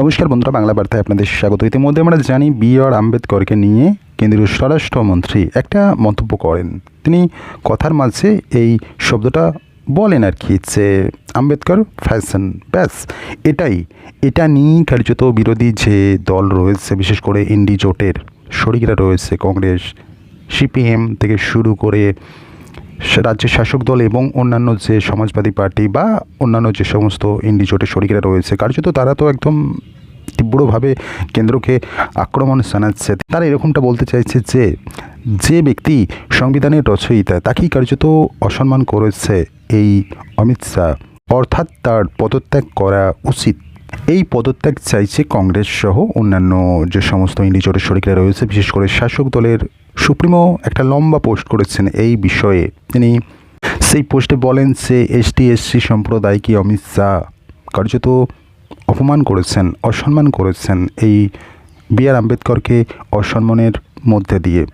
নমস্কার বন্ধুরা, বাংলা বার্তায় আপনাদের স্বাগত। ইতিমধ্যে আমরা জানি বি আর আম্বেদকরকে নিয়ে কেন্দ্রীয় স্বরাষ্ট্রমন্ত্রী একটা মন্তব্য করেন। তিনি কথার মাঝে এই শব্দটা বলেন আর কি যে, আম্বেদকর ফ্যাশন, ব্যাস, এটাই। এটা নিয়েই কার্যত বিরোধী যে দল রয়েছে, বিশেষ করে ইন্ডি জোটের শরিকরা রয়েছে, কংগ্রেস, সিপিএম থেকে শুরু করে রাজ্যের শাসক দল এবং অন্যান্য যে সমাজবাদী পার্টি বা অন্যান্য যে সমস্ত ইন্ডি জোটের শরিকরা রয়েছে, কার্যত তারা তো একদম তীব্রভাবে কেন্দ্রকে আক্রমণ জানাচ্ছে তারা এরকমটা বলতে চাইছে যে যে ব্যক্তি সংবিধানের রচয়িতা, তাকেই কার্যত অসম্মান করেছে এই অমিত শাহ। অর্থাৎ তার পদত্যাগ করা উচিত। এই পদত্যাগ চাইছে কংগ্রেস সহ অন্যান্য যে সমস্ত ইন্ডিজোটের শরিকরা রয়েছে, বিশেষ করে শাসক দলের সুপ্রিমো একটা লম্বা পোস্ট করেছেন এই বিষয়ে। তিনি সেই পোস্টে বলেন যে, এসটি, এসসি সম্প্রদায়কে অমিত শাহ কার্যত অপমান করেছেন, অসম্মান করেছেন এই বি আর আম্বেদকরকে অসম্মানের মধ্যে দিয়ে?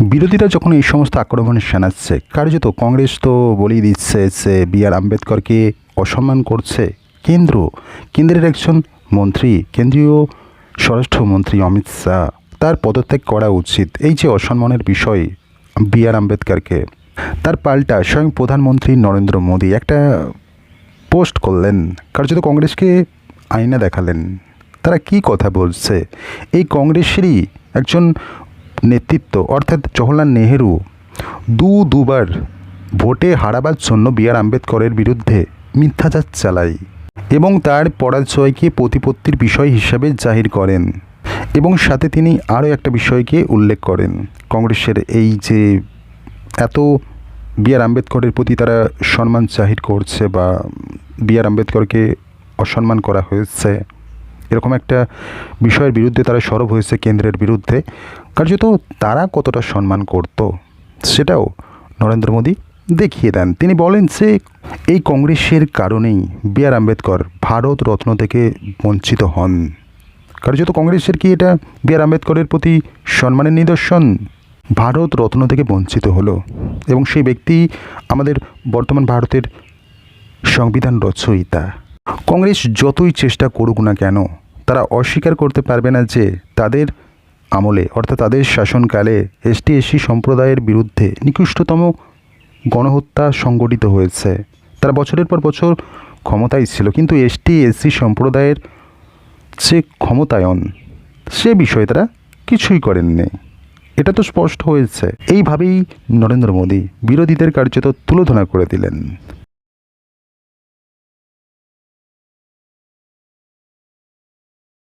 বিরোধীরা যখন এই সমস্ত আক্রমণ শানাচ্ছে কার্যত কংগ্রেস তো বলেই দিচ্ছে যে, বি আর আম্বেদকরকে অসম্মান করছে। কেন্দ্র। কেন্দ্রের একজন মন্ত্রী, কেন্দ্রীয় স্বরাষ্ট্রমন্ত্রী অমিত শাহ, তার পদত্যাগ করা উচিত। এই যে অসম্মানের বিষয় বি আর আম্বেদকরকে, তার পাল্টা স্বয়ং প্রধানমন্ত্রী নরেন্দ্র মোদী একটা পোস্ট করলেন। কার্যত কংগ্রেসকে আয়না দেখালেন। তারা কি কথা বলছে? এই কংগ্রেসেরই একজন নেতৃত্ব, অর্থাৎ জওহরলাল নেহেরু, দু দুবার ভোটে হারাবার জন্য বি আর আম্বেদকরের বিরুদ্ধে মিথ্যাচার চালায়। এবং তার পরাজয়কে প্রতিপত্তির বিষয় হিসাবে জাহির করেন এবং সাথে তিনি আরও একটা বিষয়কে উল্লেখ করেন। কংগ্রেসের এই যে এত বি আর আম্বেদকরের প্রতি তারা সম্মান জাহির করছে বা বি আর আম্বেদকরকে অসম্মান করা হয়েছে, এরকম একটা বিষয়ের বিরুদ্ধে তারা সরব হয়েছে কেন্দ্রের বিরুদ্ধে, কার্যত তারা কতটা সম্মান করত সেটাও নরেন্দ্র মোদী দেখিয়ে দেন। তিনি বলেন যে এই কংগ্রেসের কারণেই বি আর আম্বেদকর ভারত রত্ন থেকে বঞ্চিত হন। কার্যত কংগ্রেসের কি এটা বি আর আম্বেদকরের প্রতি সম্মানের নিদর্শন? ভারত রত্ন থেকে বঞ্চিত হলো এবং সেই ব্যক্তি আমাদের বর্তমান ভারতের সংবিধান রচয়িতা। কংগ্রেস যতই চেষ্টা করুক না কেন, তারা অস্বীকার করতে পারবে না যে তাদের আমলে, অর্থাৎ তাদের শাসনকালে এসটি এসসি সম্প্রদায়ের বিরুদ্ধে নিকৃষ্টতম গণহত্যা সংগঠিত হয়েছে। তারা বছরের পর বছর ক্ষমতায় ছিল, কিন্তু এসটি এসসি সম্প্রদায়ের যে ক্ষমতায়ন, সে বিষয়ে তারা কিছুই করেননি। এটা তো স্পষ্ট হয়েছে। এইভাবেই নরেন্দ্র মোদী বিরোধীদের কার্যত তুলোধনা করে দিলেন।